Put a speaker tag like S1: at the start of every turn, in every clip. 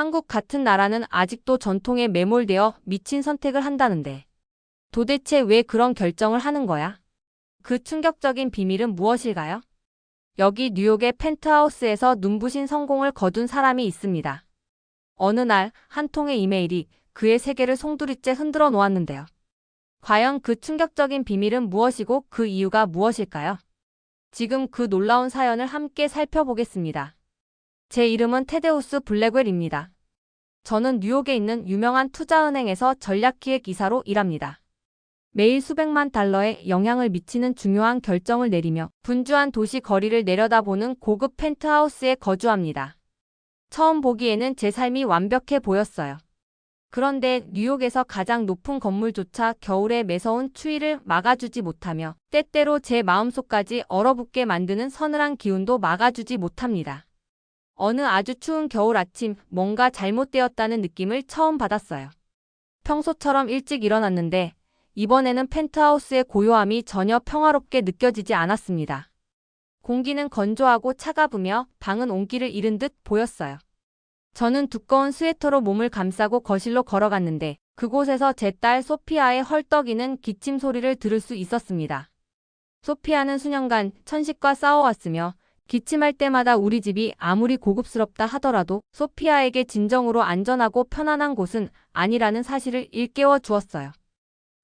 S1: 한국 같은 나라는 아직도 전통에 매몰되어 미친 선택을 한다는데. 도대체 왜 그런 결정을 하는 거야? 그 충격적인 비밀은 무엇일까요? 여기 뉴욕의 펜트하우스에서 눈부신 성공을 거둔 사람이 있습니다. 어느 날 한 통의 이메일이 그의 세계를 송두리째 흔들어 놓았는데요. 과연 그 충격적인 비밀은 무엇이고 그 이유가 무엇일까요? 지금 그 놀라운 사연을 함께 살펴보겠습니다. 제 이름은 테데우스 블랙웰입니다. 저는 뉴욕에 있는 유명한 투자은행에서 전략기획 이사로 일합니다. 매일 수백만 달러에 영향을 미치는 중요한 결정을 내리며 분주한 도시 거리를 내려다보는 고급 펜트하우스에 거주합니다. 처음 보기에는 제 삶이 완벽해 보였어요. 그런데 뉴욕에서 가장 높은 건물조차 겨울의 매서운 추위를 막아주지 못하며 때때로 제 마음속까지 얼어붙게 만드는 서늘한 기운도 막아주지 못합니다. 어느 아주 추운 겨울 아침 뭔가 잘못되었다는 느낌을 처음 받았어요. 평소처럼 일찍 일어났는데 이번에는 펜트하우스의 고요함이 전혀 평화롭게 느껴지지 않았습니다. 공기는 건조하고 차가우며 방은 온기를 잃은 듯 보였어요. 저는 두꺼운 스웨터로 몸을 감싸고 거실로 걸어갔는데 그곳에서 제 딸 소피아의 헐떡이는 기침 소리를 들을 수 있었습니다. 소피아는 수년간 천식과 싸워왔으며 기침할 때마다 우리 집이 아무리 고급스럽다 하더라도 소피아에게 진정으로 안전하고 편안한 곳은 아니라는 사실을 일깨워 주었어요.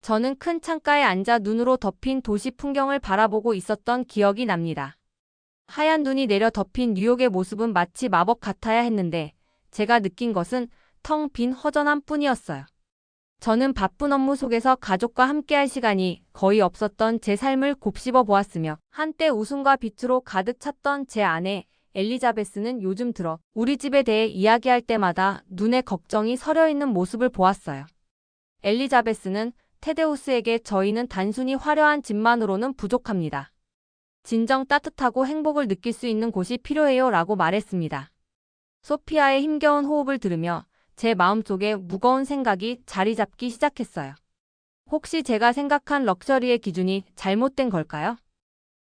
S1: 저는 큰 창가에 앉아 눈으로 덮인 도시 풍경을 바라보고 있었던 기억이 납니다. 하얀 눈이 내려 덮인 뉴욕의 모습은 마치 마법 같아야 했는데 제가 느낀 것은 텅 빈 허전함 뿐이었어요. 저는 바쁜 업무 속에서 가족과 함께할 시간이 거의 없었던 제 삶을 곱씹어 보았으며 한때 웃음과 빛으로 가득 찼던 제 아내 엘리자베스는 요즘 들어 우리 집에 대해 이야기할 때마다 눈에 걱정이 서려 있는 모습을 보았어요. 엘리자베스는 테데우스에게 저희는 단순히 화려한 집만으로는 부족합니다. 진정 따뜻하고 행복을 느낄 수 있는 곳이 필요해요 라고 말했습니다. 소피아의 힘겨운 호흡을 들으며 제 마음속에 무거운 생각이 자리 잡기 시작했어요. 혹시 제가 생각한 럭셔리의 기준이 잘못된 걸까요?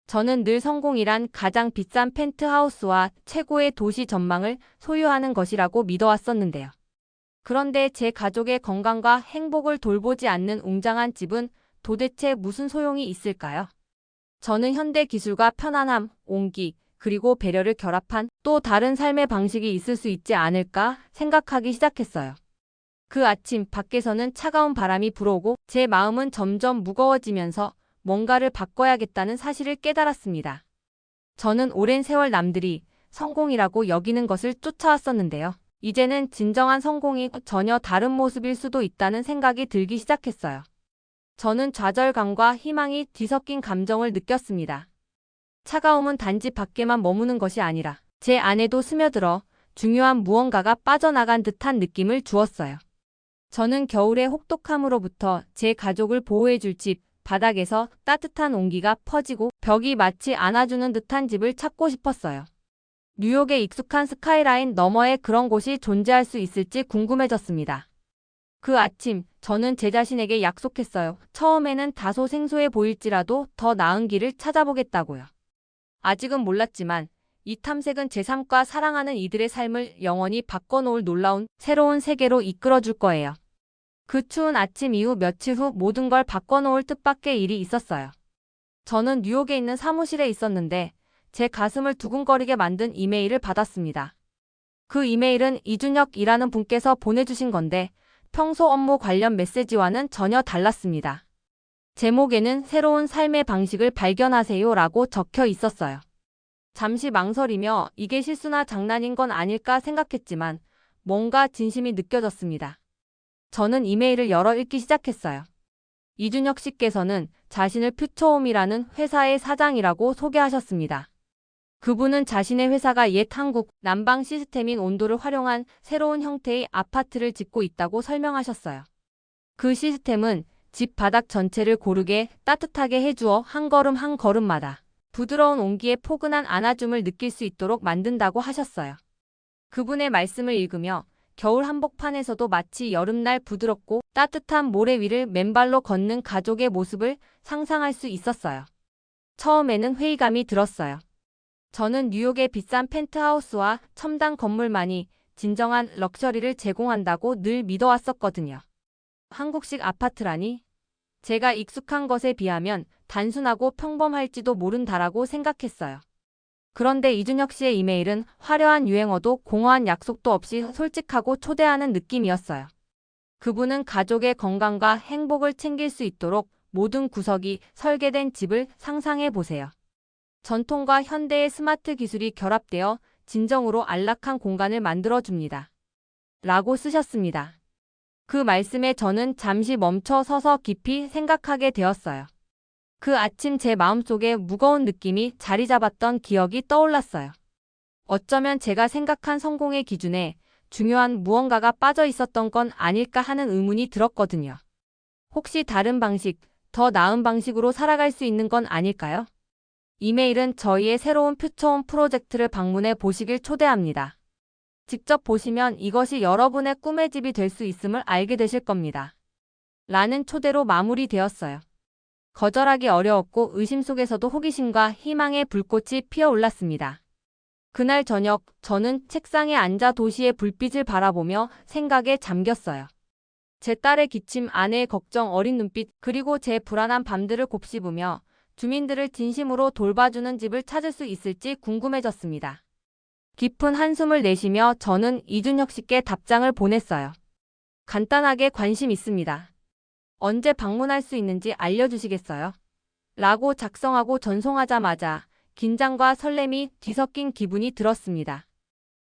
S1: 저는 늘 성공이란 가장 비싼 펜트하우스와 최고의 도시 전망을 소유하는 것이라고 믿어왔었는데요. 그런데 제 가족의 건강과 행복을 돌보지 않는 웅장한 집은 도대체 무슨 소용이 있을까요? 저는 현대 기술과 편안함, 온기, 그리고 배려를 결합한 또 다른 삶의 방식이 있을 수 있지 않을까 생각하기 시작했어요. 그 아침 밖에서는 차가운 바람이 불어오고 제 마음은 점점 무거워지면서 뭔가를 바꿔야겠다는 사실을 깨달았습니다. 저는 오랜 세월 남들이 성공이라고 여기는 것을 쫓아왔었는데요. 이제는 진정한 성공이 전혀 다른 모습일 수도 있다는 생각이 들기 시작했어요. 저는 좌절감과 희망이 뒤섞인 감정을 느꼈습니다. 차가움은 단지 밖에만 머무는 것이 아니라 제 안에도 스며들어 중요한 무언가가 빠져나간 듯한 느낌을 주었어요. 저는 겨울의 혹독함으로부터 제 가족을 보호해줄 집, 바닥에서 따뜻한 온기가 퍼지고 벽이 마치 안아주는 듯한 집을 찾고 싶었어요. 뉴욕의 익숙한 스카이라인 너머에 그런 곳이 존재할 수 있을지 궁금해졌습니다. 그 아침, 저는 제 자신에게 약속했어요. 처음에는 다소 생소해 보일지라도 더 나은 길을 찾아보겠다고요. 아직은 몰랐지만 이 탐색은 제 삶과 사랑하는 이들의 삶을 영원히 바꿔놓을 놀라운 새로운 세계로 이끌어줄 거예요. 그 추운 아침 이후 며칠 후 모든 걸 바꿔놓을 뜻밖의 일이 있었어요. 저는 뉴욕에 있는 사무실에 있었는데 제 가슴을 두근거리게 만든 이메일을 받았습니다. 그 이메일은 이준혁이라는 분께서 보내주신 건데 평소 업무 관련 메시지와는 전혀 달랐습니다. 제목에는 새로운 삶의 방식을 발견하세요 라고 적혀 있었어요. 잠시 망설이며 이게 실수나 장난인 건 아닐까 생각했지만 뭔가 진심이 느껴졌습니다. 저는 이메일을 열어 읽기 시작했어요. 이준혁 씨께서는 자신을 퓨처홈이라는 회사의 사장이라고 소개하셨습니다. 그분은 자신의 회사가 옛 한국 난방 시스템인 온도를 활용한 새로운 형태의 아파트를 짓고 있다고 설명하셨어요. 그 시스템은 집 바닥 전체를 고르게 따뜻하게 해주어 한 걸음 한 걸음마다 부드러운 온기의 포근한 안아줌을 느낄 수 있도록 만든다고 하셨어요. 그분의 말씀을 읽으며 겨울 한복판에서도 마치 여름날 부드럽고 따뜻한 모래 위를 맨발로 걷는 가족의 모습을 상상할 수 있었어요. 처음에는 회의감이 들었어요. 저는 뉴욕의 비싼 펜트하우스와 첨단 건물만이 진정한 럭셔리를 제공한다고 늘 믿어왔었거든요. 한국식 아파트라니? 제가 익숙한 것에 비하면 단순하고 평범할지도 모른다라고 생각했어요. 그런데 이준혁 씨의 이메일은 화려한 유행어도 공허한 약속도 없이 솔직하고 초대하는 느낌이었어요. 그분은 가족의 건강과 행복을 챙길 수 있도록 모든 구석이 설계된 집을 상상해 보세요. 전통과 현대의 스마트 기술이 결합되어 진정으로 안락한 공간을 만들어 줍니다. 라고 쓰셨습니다. 그 말씀에 저는 잠시 멈춰 서서 깊이 생각하게 되었어요. 그 아침 제 마음속에 무거운 느낌이 자리 잡았던 기억이 떠올랐어요. 어쩌면 제가 생각한 성공의 기준에 중요한 무언가가 빠져 있었던 건 아닐까 하는 의문이 들었거든요. 혹시 다른 방식, 더 나은 방식으로 살아갈 수 있는 건 아닐까요? 이메일은 저희의 새로운 퓨처홈 프로젝트를 방문해 보시길 초대합니다. 직접 보시면 이것이 여러분의 꿈의 집이 될 수 있음을 알게 되실 겁니다. 라는 초대로 마무리되었어요. 거절하기 어려웠고 의심 속에서도 호기심과 희망의 불꽃이 피어올랐습니다. 그날 저녁 저는 책상에 앉아 도시의 불빛을 바라보며 생각에 잠겼어요. 제 딸의 기침, 아내의 걱정, 어린 눈빛, 그리고 제 불안한 밤들을 곱씹으며 주민들을 진심으로 돌봐주는 집을 찾을 수 있을지 궁금해졌습니다. 깊은 한숨을 내쉬며 저는 이준혁 씨께 답장을 보냈어요. 간단하게 관심 있습니다. 언제 방문할 수 있는지 알려주시겠어요? 라고 작성하고 전송하자마자 긴장과 설렘이 뒤섞인 기분이 들었습니다.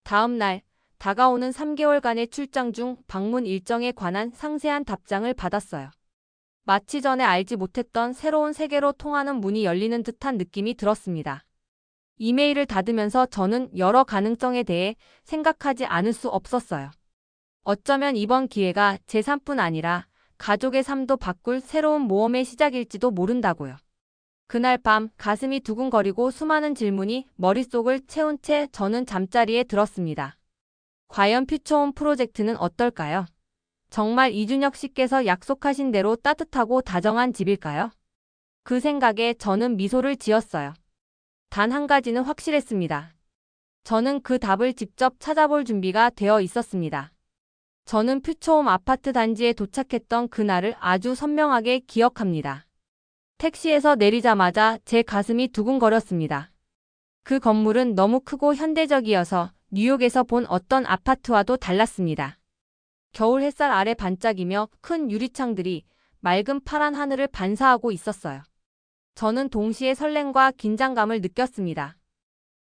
S1: 다음 날, 다가오는 3개월간의 출장 중 방문 일정에 관한 상세한 답장을 받았어요. 마치 전에 알지 못했던 새로운 세계로 통하는 문이 열리는 듯한 느낌이 들었습니다. 이메일을 닫으면서 저는 여러 가능성에 대해 생각하지 않을 수 없었어요. 어쩌면 이번 기회가 제 삶뿐 아니라 가족의 삶도 바꿀 새로운 모험의 시작일지도 모른다고요. 그날 밤 가슴이 두근거리고 수많은 질문이 머릿속을 채운 채 저는 잠자리에 들었습니다. 과연 퓨처홈 프로젝트는 어떨까요? 정말 이준혁 씨께서 약속하신 대로 따뜻하고 다정한 집일까요? 그 생각에 저는 미소를 지었어요. 단 한 가지는 확실했습니다. 저는 그 답을 직접 찾아볼 준비가 되어 있었습니다. 저는 퓨처홈 아파트 단지에 도착했던 그날을 아주 선명하게 기억합니다. 택시에서 내리자마자 제 가슴이 두근거렸습니다. 그 건물은 너무 크고 현대적이어서 뉴욕에서 본 어떤 아파트와도 달랐습니다. 겨울 햇살 아래 반짝이며 큰 유리창들이 맑은 파란 하늘을 반사하고 있었어요. 저는 동시에 설렘과 긴장감을 느꼈습니다.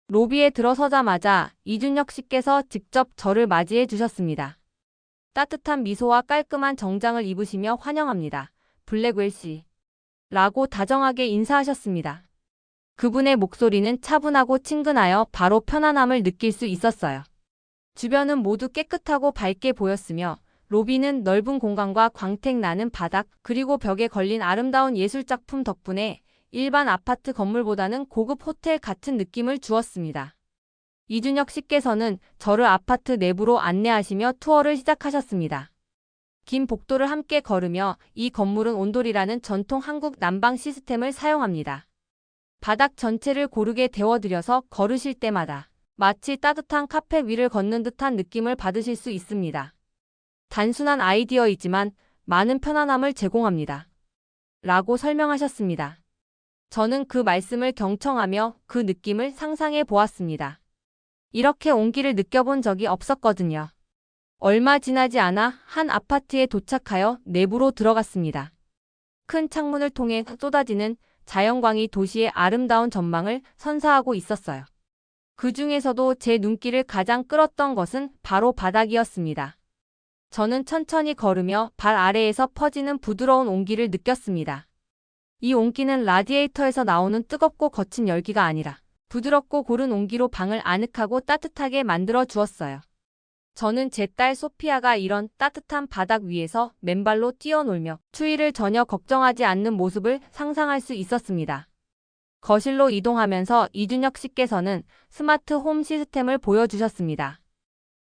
S1: 로비에 들어서자마자 이준혁 씨께서 직접 저를 맞이해 주셨습니다. 따뜻한 미소와 깔끔한 정장을 입으시며 환영합니다. 블랙웰 씨. 라고 다정하게 인사하셨습니다. 그분의 목소리는 차분하고 친근하여 바로 편안함을 느낄 수 있었어요. 주변은 모두 깨끗하고 밝게 보였으며 로비는 넓은 공간과 광택 나는 바닥 그리고 벽에 걸린 아름다운 예술작품 덕분에 일반 아파트 건물보다는 고급 호텔 같은 느낌을 주었습니다. 이준혁 씨께서는 저를 아파트 내부로 안내하시며 투어를 시작하셨습니다. 긴 복도를 함께 걸으며 이 건물은 온돌이라는 전통 한국 난방 시스템을 사용합니다. 바닥 전체를 고르게 데워드려서 걸으실 때마다 마치 따뜻한 카페 위를 걷는 듯한 느낌을 받으실 수 있습니다. 단순한 아이디어이지만 많은 편안함을 제공합니다. 라고 설명하셨습니다. 저는 그 말씀을 경청하며 그 느낌을 상상해 보았습니다. 이렇게 온기를 느껴본 적이 없었거든요. 얼마 지나지 않아 한 아파트에 도착하여 내부로 들어갔습니다. 큰 창문을 통해 쏟아지는 자연광이 도시의 아름다운 전망을 선사하고 있었어요. 그 중에서도 제 눈길을 가장 끌었던 것은 바로 바닥이었습니다. 저는 천천히 걸으며 발 아래에서 퍼지는 부드러운 온기를 느꼈습니다. 이 온기는 라디에이터에서 나오는 뜨겁고 거친 열기가 아니라 부드럽고 고른 온기로 방을 아늑하고 따뜻하게 만들어 주었어요. 저는 제 딸 소피아가 이런 따뜻한 바닥 위에서 맨발로 뛰어놀며 추위를 전혀 걱정하지 않는 모습을 상상할 수 있었습니다. 거실로 이동하면서 이준혁 씨께서는 스마트 홈 시스템을 보여주셨습니다.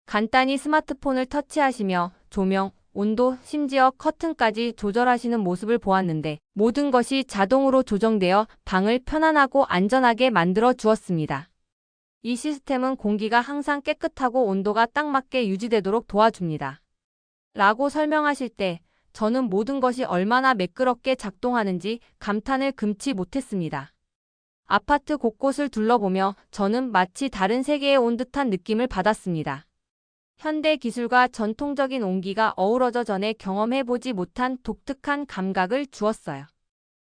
S1: 간단히 스마트폰을 터치하시며 조명, 온도, 심지어 커튼까지 조절하시는 모습을 보았는데 모든 것이 자동으로 조정되어 방을 편안하고 안전하게 만들어 주었습니다. 이 시스템은 공기가 항상 깨끗하고 온도가 딱 맞게 유지되도록 도와줍니다. 라고 설명하실 때 저는 모든 것이 얼마나 매끄럽게 작동하는지 감탄을 금치 못했습니다. 아파트 곳곳을 둘러보며 저는 마치 다른 세계에 온 듯한 느낌을 받았습니다. 현대 기술과 전통적인 온기가 어우러져 전에 경험해보지 못한 독특한 감각을 주었어요.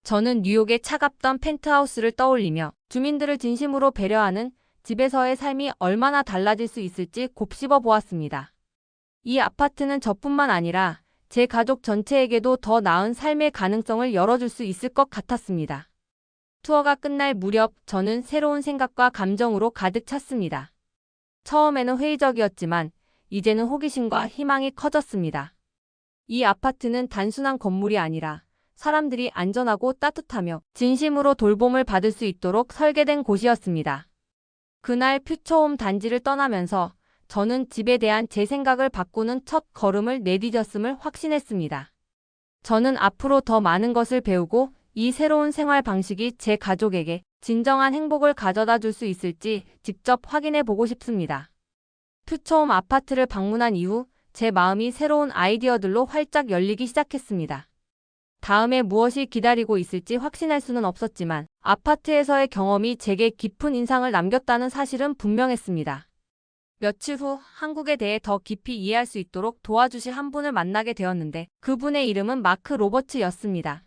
S1: 저는 뉴욕의 차갑던 펜트하우스를 떠올리며 주민들을 진심으로 배려하는 집에서의 삶이 얼마나 달라질 수 있을지 곱씹어 보았습니다. 이 아파트는 저뿐만 아니라 제 가족 전체에게도 더 나은 삶의 가능성을 열어줄 수 있을 것 같았습니다. 투어가 끝날 무렵 저는 새로운 생각과 감정으로 가득 찼습니다. 처음에는 회의적이었지만 이제는 호기심과 희망이 커졌습니다. 이 아파트는 단순한 건물이 아니라 사람들이 안전하고 따뜻하며 진심으로 돌봄을 받을 수 있도록 설계된 곳이었습니다. 그날 퓨처홈 단지를 떠나면서 저는 집에 대한 제 생각을 바꾸는 첫 걸음을 내디뎠음을 확신했습니다. 저는 앞으로 더 많은 것을 배우고 이 새로운 생활 방식이 제 가족에게 진정한 행복을 가져다 줄 수 있을지 직접 확인해 보고 싶습니다. 퓨처홈 아파트를 방문한 이후 제 마음이 새로운 아이디어들로 활짝 열리기 시작했습니다. 다음에 무엇이 기다리고 있을지 확신할 수는 없었지만 아파트에서의 경험이 제게 깊은 인상을 남겼다는 사실은 분명했습니다. 며칠 후 한국에 대해 더 깊이 이해할 수 있도록 도와주실 한 분을 만나게 되었는데 그분의 이름은 마크 로버츠였습니다.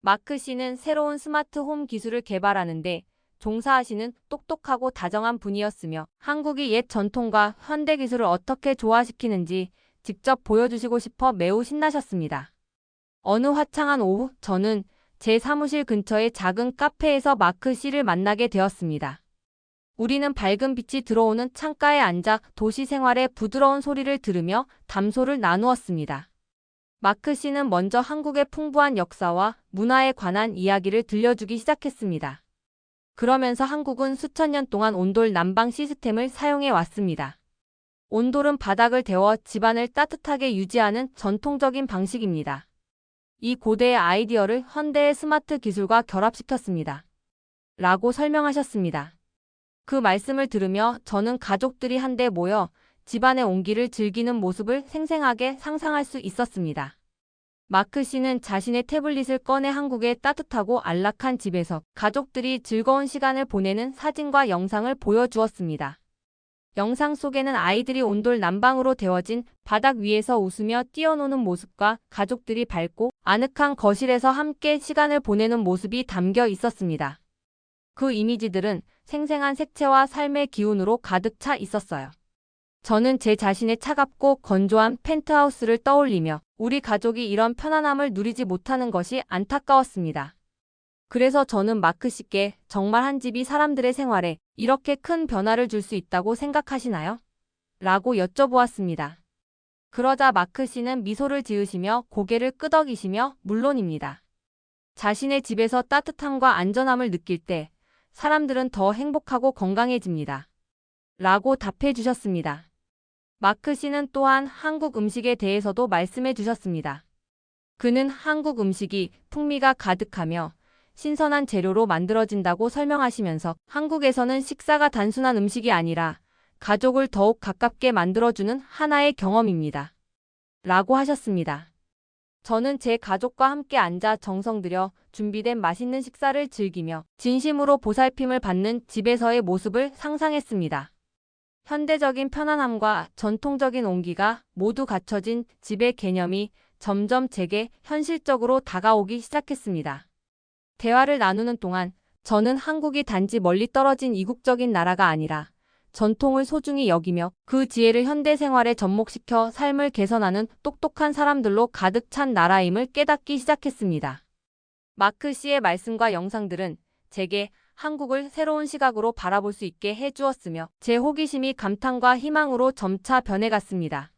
S1: 마크 씨는 새로운 스마트 홈 기술을 개발하는데 종사하시는 똑똑하고 다정한 분이었으며 한국이 옛 전통과 현대 기술을 어떻게 조화시키는지 직접 보여주시고 싶어 매우 신나셨습니다. 어느 화창한 오후 저는 제 사무실 근처의 작은 카페에서 마크 씨를 만나게 되었습니다. 우리는 밝은 빛이 들어오는 창가에 앉아 도시 생활의 부드러운 소리를 들으며 담소를 나누었습니다. 마크 씨는 먼저 한국의 풍부한 역사와 문화에 관한 이야기를 들려주기 시작했습니다. 그러면서 한국은 수천 년 동안 온돌 난방 시스템을 사용해 왔습니다. 온돌은 바닥을 데워 집안을 따뜻하게 유지하는 전통적인 방식입니다. 이 고대의 아이디어를 현대의 스마트 기술과 결합시켰습니다. 라고 설명하셨습니다. 그 말씀을 들으며 저는 가족들이 한데 모여 집안의 온기를 즐기는 모습을 생생하게 상상할 수 있었습니다. 마크 씨는 자신의 태블릿을 꺼내 한국의 따뜻하고 안락한 집에서 가족들이 즐거운 시간을 보내는 사진과 영상을 보여주었습니다. 영상 속에는 아이들이 온돌 난방으로 데워진 바닥 위에서 웃으며 뛰어노는 모습과 가족들이 밝고 아늑한 거실에서 함께 시간을 보내는 모습이 담겨 있었습니다. 그 이미지들은 생생한 색채와 삶의 기운으로 가득 차 있었어요. 저는 제 자신의 차갑고 건조한 펜트하우스를 떠올리며 우리 가족이 이런 편안함을 누리지 못하는 것이 안타까웠습니다. 그래서 저는 마크 씨께 정말 한 집이 사람들의 생활에 이렇게 큰 변화를 줄 수 있다고 생각하시나요? 라고 여쭤보았습니다. 그러자 마크 씨는 미소를 지으시며 고개를 끄덕이시며 물론입니다. 자신의 집에서 따뜻함과 안전함을 느낄 때 사람들은 더 행복하고 건강해집니다. 라고 답해 주셨습니다. 마크 씨는 또한 한국 음식에 대해서도 말씀해 주셨습니다. 그는 한국 음식이 풍미가 가득하며 신선한 재료로 만들어진다고 설명하시면서 한국에서는 식사가 단순한 음식이 아니라 가족을 더욱 가깝게 만들어주는 하나의 경험입니다. 라고 하셨습니다. 저는 제 가족과 함께 앉아 정성 들여 준비된 맛있는 식사를 즐기며 진심으로 보살핌을 받는 집에서의 모습을 상상했습니다. 현대적인 편안함과 전통적인 온기가 모두 갖춰진 집의 개념이 점점 제게 현실적으로 다가오기 시작했습니다. 대화를 나누는 동안 저는 한국이 단지 멀리 떨어진 이국적인 나라가 아니라 전통을 소중히 여기며 그 지혜를 현대 생활에 접목시켜 삶을 개선하는 똑똑한 사람들로 가득 찬 나라임을 깨닫기 시작했습니다. 마크 씨의 말씀과 영상들은 제게 한국을 새로운 시각으로 바라볼 수 있게 해주었으며 제 호기심이 감탄과 희망으로 점차 변해갔습니다.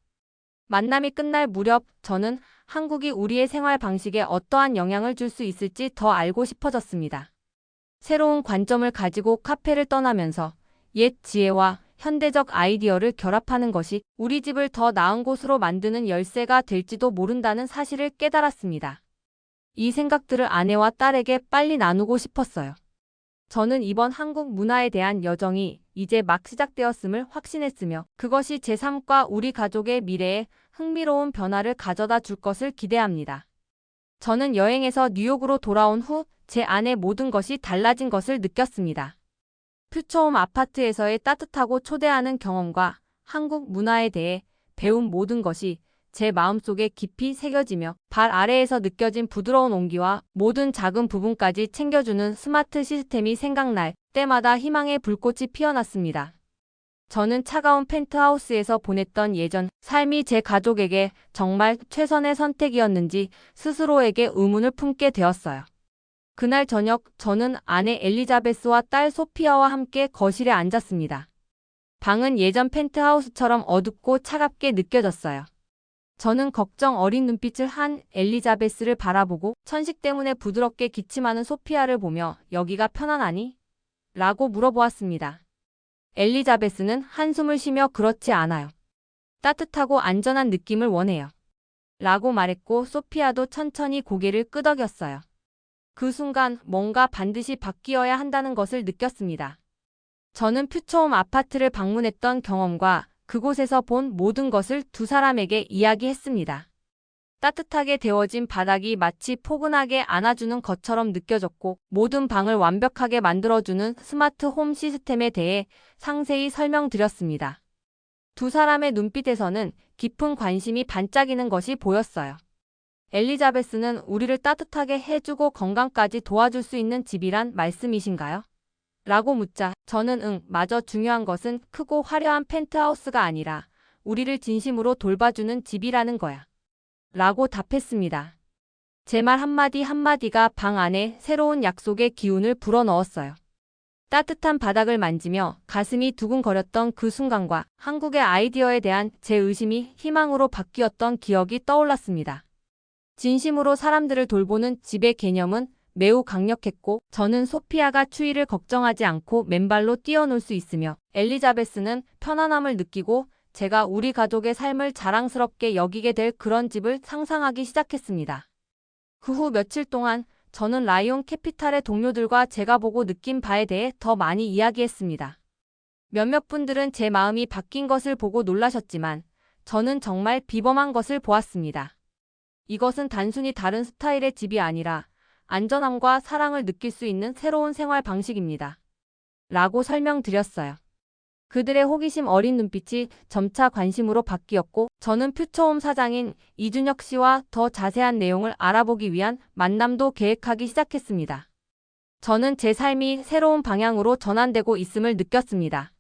S1: 만남이 끝날 무렵 저는 한국이 우리의 생활 방식에 어떠한 영향을 줄 수 있을지 더 알고 싶어졌습니다. 새로운 관점을 가지고 카페를 떠나면서 옛 지혜와 현대적 아이디어를 결합하는 것이 우리 집을 더 나은 곳으로 만드는 열쇠가 될지도 모른다는 사실을 깨달았습니다. 이 생각들을 아내와 딸에게 빨리 나누고 싶었어요. 저는 이번 한국 문화에 대한 여정이 이제 막 시작되었음을 확신했으며 그것이 제 삶과 우리 가족의 미래에 흥미로운 변화를 가져다 줄 것을 기대합니다. 저는 여행에서 뉴욕으로 돌아온 후 제 안의 모든 것이 달라진 것을 느꼈습니다. 퓨처홈 아파트에서의 따뜻하고 초대하는 경험과 한국 문화에 대해 배운 모든 것이 제 마음속에 깊이 새겨지며 발 아래에서 느껴진 부드러운 온기와 모든 작은 부분까지 챙겨주는 스마트 시스템이 생각날 때마다 희망의 불꽃이 피어났습니다. 저는 차가운 펜트하우스에서 보냈던 예전 삶이 제 가족에게 정말 최선의 선택이었는지 스스로에게 의문을 품게 되었어요. 그날 저녁 저는 아내 엘리자베스와 딸 소피아와 함께 거실에 앉았습니다. 방은 예전 펜트하우스처럼 어둡고 차갑게 느껴졌어요. 저는 걱정 어린 눈빛을 한 엘리자베스를 바라보고 천식 때문에 부드럽게 기침하는 소피아를 보며 여기가 편안하니? 라고 물어보았습니다. 엘리자베스는 한숨을 쉬며 그렇지 않아요. 따뜻하고 안전한 느낌을 원해요. 라고 말했고 소피아도 천천히 고개를 끄덕였어요. 그 순간 뭔가 반드시 바뀌어야 한다는 것을 느꼈습니다. 저는 퓨처홈 아파트를 방문했던 경험과 그곳에서 본 모든 것을 두 사람에게 이야기했습니다. 따뜻하게 데워진 바닥이 마치 포근하게 안아주는 것처럼 느껴졌고 모든 방을 완벽하게 만들어주는 스마트 홈 시스템에 대해 상세히 설명드렸습니다. 두 사람의 눈빛에서는 깊은 관심이 반짝이는 것이 보였어요. 엘리자베스는 우리를 따뜻하게 해주고 건강까지 도와줄 수 있는 집이란 말씀이신가요? 라고 묻자 저는 응, 마저 중요한 것은 크고 화려한 펜트하우스가 아니라 우리를 진심으로 돌봐주는 집이라는 거야. 라고 답했습니다. 제 말 한마디 한마디가 방 안에 새로운 약속의 기운을 불어넣었어요. 따뜻한 바닥을 만지며 가슴이 두근거렸던 그 순간과 한국의 아이디어에 대한 제 의심이 희망으로 바뀌었던 기억이 떠올랐습니다. 진심으로 사람들을 돌보는 집의 개념은 매우 강력했고 저는 소피아가 추위를 걱정하지 않고 맨발로 뛰어놀 수 있으며 엘리자베스는 편안함을 느끼고 제가 우리 가족의 삶을 자랑스럽게 여기게 될 그런 집을 상상하기 시작했습니다. 그 후 며칠 동안 저는 라이온 캐피탈의 동료들과 제가 보고 느낀 바에 대해 더 많이 이야기했습니다. 몇몇 분들은 제 마음이 바뀐 것을 보고 놀라셨지만 저는 정말 비범한 것을 보았습니다. 이것은 단순히 다른 스타일의 집이 아니라 안전함과 사랑을 느낄 수 있는 새로운 생활 방식입니다. 라고 설명드렸어요. 그들의 호기심 어린 눈빛이 점차 관심으로 바뀌었고 저는 퓨처홈 사장인 이준혁 씨와 더 자세한 내용을 알아보기 위한 만남도 계획하기 시작했습니다. 저는 제 삶이 새로운 방향으로 전환되고 있음을 느꼈습니다.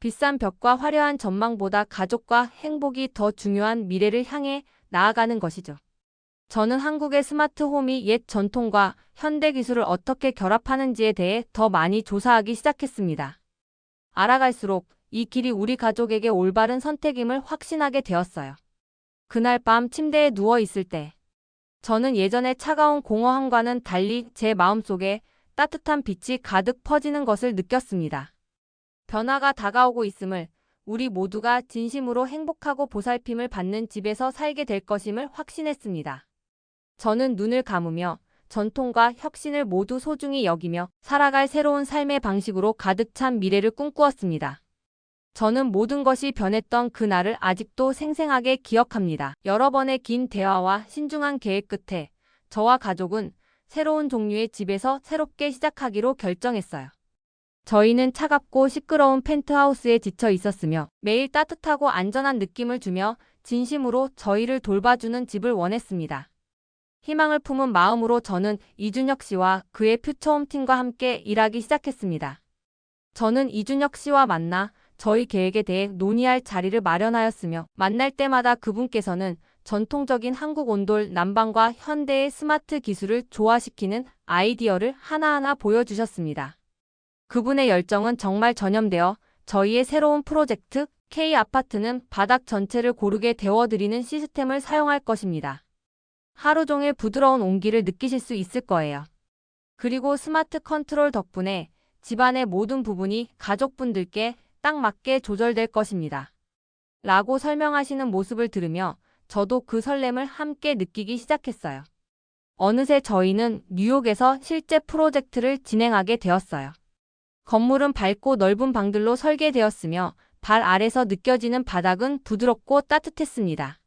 S1: 비싼 벽과 화려한 전망보다 가족과 행복이 더 중요한 미래를 향해 나아가는 것이죠. 저는 한국의 스마트 홈이 옛 전통과 현대 기술을 어떻게 결합하는지에 대해 더 많이 조사하기 시작했습니다. 알아갈수록 이 길이 우리 가족에게 올바른 선택임을 확신하게 되었어요. 그날 밤 침대에 누워 있을 때 저는 예전의 차가운 공허함과는 달리 제 마음속에 따뜻한 빛이 가득 퍼지는 것을 느꼈습니다. 변화가 다가오고 있음을 우리 모두가 진심으로 행복하고 보살핌을 받는 집에서 살게 될 것임을 확신했습니다. 저는 눈을 감으며 전통과 혁신을 모두 소중히 여기며 살아갈 새로운 삶의 방식으로 가득 찬 미래를 꿈꾸었습니다. 저는 모든 것이 변했던 그날을 아직도 생생하게 기억합니다. 여러 번의 긴 대화와 신중한 계획 끝에 저와 가족은 새로운 종류의 집에서 새롭게 시작하기로 결정했어요. 저희는 차갑고 시끄러운 펜트하우스에 지쳐 있었으며 매일 따뜻하고 안전한 느낌을 주며 진심으로 저희를 돌봐주는 집을 원했습니다. 희망을 품은 마음으로 저는 이준혁 씨와 그의 퓨처홈 팀과 함께 일하기 시작했습니다. 저는 이준혁 씨와 만나 저희 계획에 대해 논의할 자리를 마련하였으며 만날 때마다 그분께서는 전통적인 한국 온돌 난방과 현대의 스마트 기술을 조화시키는 아이디어를 하나하나 보여주셨습니다. 그분의 열정은 정말 전염되어 저희의 새로운 프로젝트 K 아파트는 바닥 전체를 고르게 데워드리는 시스템을 사용할 것입니다. 하루 종일 부드러운 온기를 느끼실 수 있을 거예요. 그리고 스마트 컨트롤 덕분에 집안의 모든 부분이 가족분들께 딱 맞게 조절될 것입니다. 라고 설명하시는 모습을 들으며 저도 그 설렘을 함께 느끼기 시작했어요. 어느새 저희는 뉴욕에서 실제 프로젝트를 진행하게 되었어요. 건물은 밝고 넓은 방들로 설계되었으며 발 아래서 느껴지는 바닥은 부드럽고 따뜻했습니다.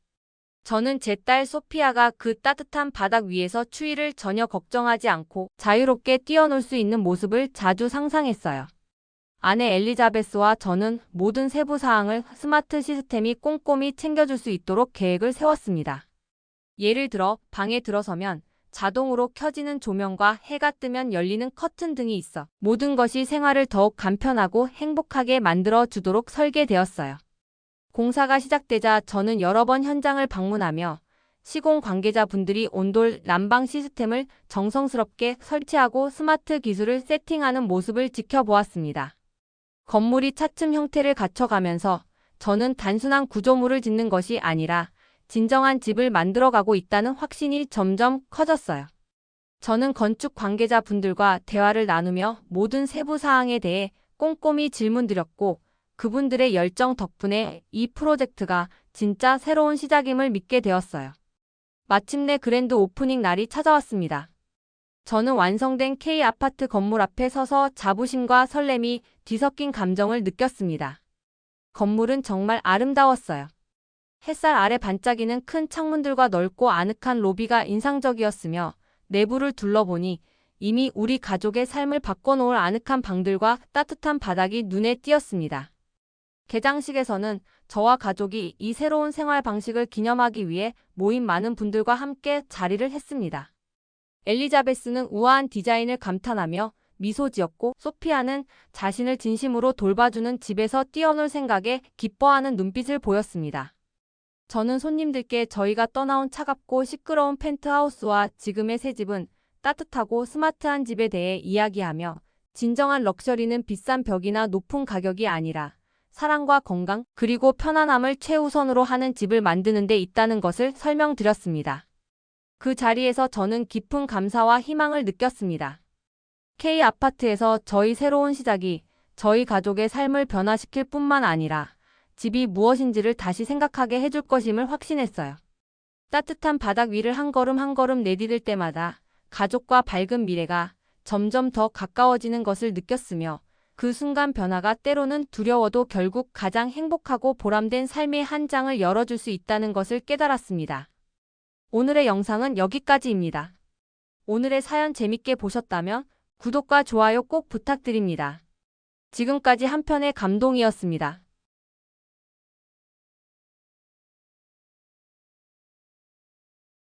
S1: 저는 제 딸 소피아가 그 따뜻한 바닥 위에서 추위를 전혀 걱정하지 않고 자유롭게 뛰어놀 수 있는 모습을 자주 상상했어요. 아내 엘리자베스와 저는 모든 세부 사항을 스마트 시스템이 꼼꼼히 챙겨줄 수 있도록 계획을 세웠습니다. 예를 들어 방에 들어서면 자동으로 켜지는 조명과 해가 뜨면 열리는 커튼 등이 있어 모든 것이 생활을 더욱 간편하고 행복하게 만들어 주도록 설계되었어요. 공사가 시작되자 저는 여러 번 현장을 방문하며 시공 관계자분들이 온돌 난방 시스템을 정성스럽게 설치하고 스마트 기술을 세팅하는 모습을 지켜보았습니다. 건물이 차츰 형태를 갖춰가면서 저는 단순한 구조물을 짓는 것이 아니라 진정한 집을 만들어가고 있다는 확신이 점점 커졌어요. 저는 건축 관계자분들과 대화를 나누며 모든 세부 사항에 대해 꼼꼼히 질문드렸고 그분들의 열정 덕분에 이 프로젝트가 진짜 새로운 시작임을 믿게 되었어요. 마침내 그랜드 오프닝 날이 찾아왔습니다. 저는 완성된 K 아파트 건물 앞에 서서 자부심과 설렘이 뒤섞인 감정을 느꼈습니다. 건물은 정말 아름다웠어요. 햇살 아래 반짝이는 큰 창문들과 넓고 아늑한 로비가 인상적이었으며 내부를 둘러보니 이미 우리 가족의 삶을 바꿔놓을 아늑한 방들과 따뜻한 바닥이 눈에 띄었습니다. 개장식에서는 저와 가족이 이 새로운 생활 방식을 기념하기 위해 모인 많은 분들과 함께 자리를 했습니다. 엘리자베스는 우아한 디자인을 감탄하며 미소 지었고 소피아는 자신을 진심으로 돌봐주는 집에서 뛰어놀 생각에 기뻐하는 눈빛을 보였습니다. 저는 손님들께 저희가 떠나온 차갑고 시끄러운 펜트하우스와 지금의 새 집은 따뜻하고 스마트한 집에 대해 이야기하며 진정한 럭셔리는 비싼 벽이나 높은 가격이 아니라 사랑과 건강 그리고 편안함을 최우선으로 하는 집을 만드는 데 있다는 것을 설명드렸습니다. 그 자리에서 저는 깊은 감사와 희망을 느꼈습니다. K 아파트에서 저희 새로운 시작이 저희 가족의 삶을 변화시킬 뿐만 아니라 집이 무엇인지를 다시 생각하게 해줄 것임을 확신했어요. 따뜻한 바닥 위를 한 걸음 한 걸음 내디딜 때마다 가족과 밝은 미래가 점점 더 가까워지는 것을 느꼈으며 그 순간 변화가 때로는 두려워도 결국 가장 행복하고 보람된 삶의 한 장을 열어줄 수 있다는 것을 깨달았습니다. 오늘의 영상은 여기까지입니다. 오늘의 사연 재밌게 보셨다면 구독과 좋아요 꼭 부탁드립니다. 지금까지 한편의 감동이었습니다.